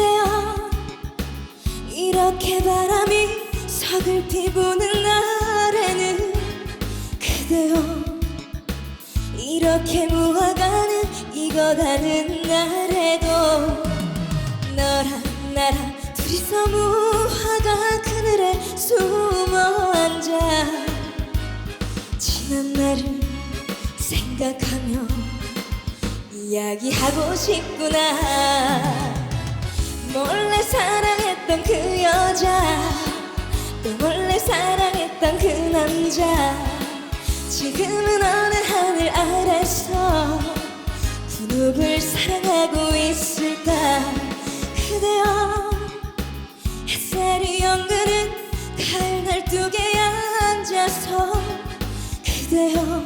그대여 이렇게 바람이 서글피 부는 날에는 그대여 이렇게 무화과는 익어가는 날에도 너랑 나랑 둘이서 무화과 그늘에 숨어 앉아 지난 날을 생각하며 이야기하고 싶구나 몰래 사랑했던 그 여자. 또 몰래 사랑했던 그 남자. 지금은 어느 하늘 아래서 그 누굴 사랑하고 있을까? 그대여 햇살이 연그는 가을 날뚝에 앉아서 그대여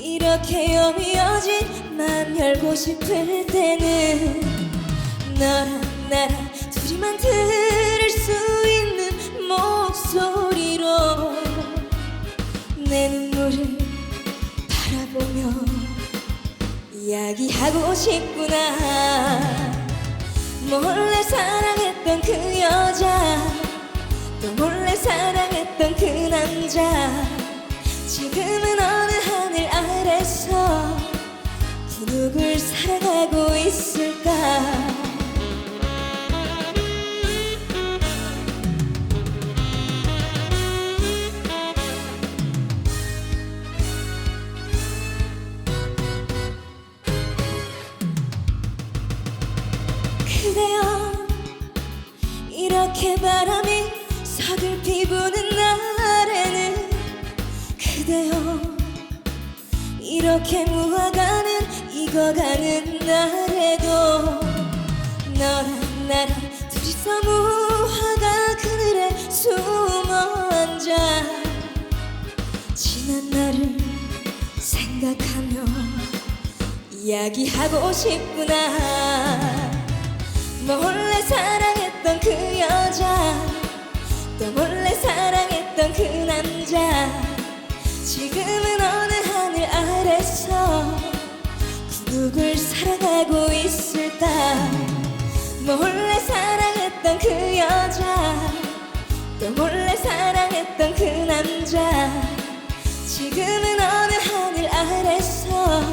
이렇게 여미어진 맘 열고 싶을 때는 너랑 나랑 둘이만 들을 수 있는 목소리로 내 눈물을 바라보며 이야기하고 싶구나. 몰래 사랑했던 그 여자 또 몰래 사랑했던 그 남자. 지금은 어느 하늘 아래서 그 누굴 사랑하고 있을까 그대여 이렇게 바람이 서글피 부는 날에는 그대여 이렇게 무화과는 익어가는 날에도 너랑 나랑 둘이서 무화과 그늘에 숨어 앉아 지난 날을 생각하며 이야기하고 싶구나 몰래 사랑했던 그 여자. 또 몰래 사랑했던 그 남자. 지금은 어느 하늘 아래서 그 누굴 사랑하고 있을까? 몰래 사랑했던 그 여자. 또 몰래 사랑했던 그 남자. 지금은 어느 하늘 아래서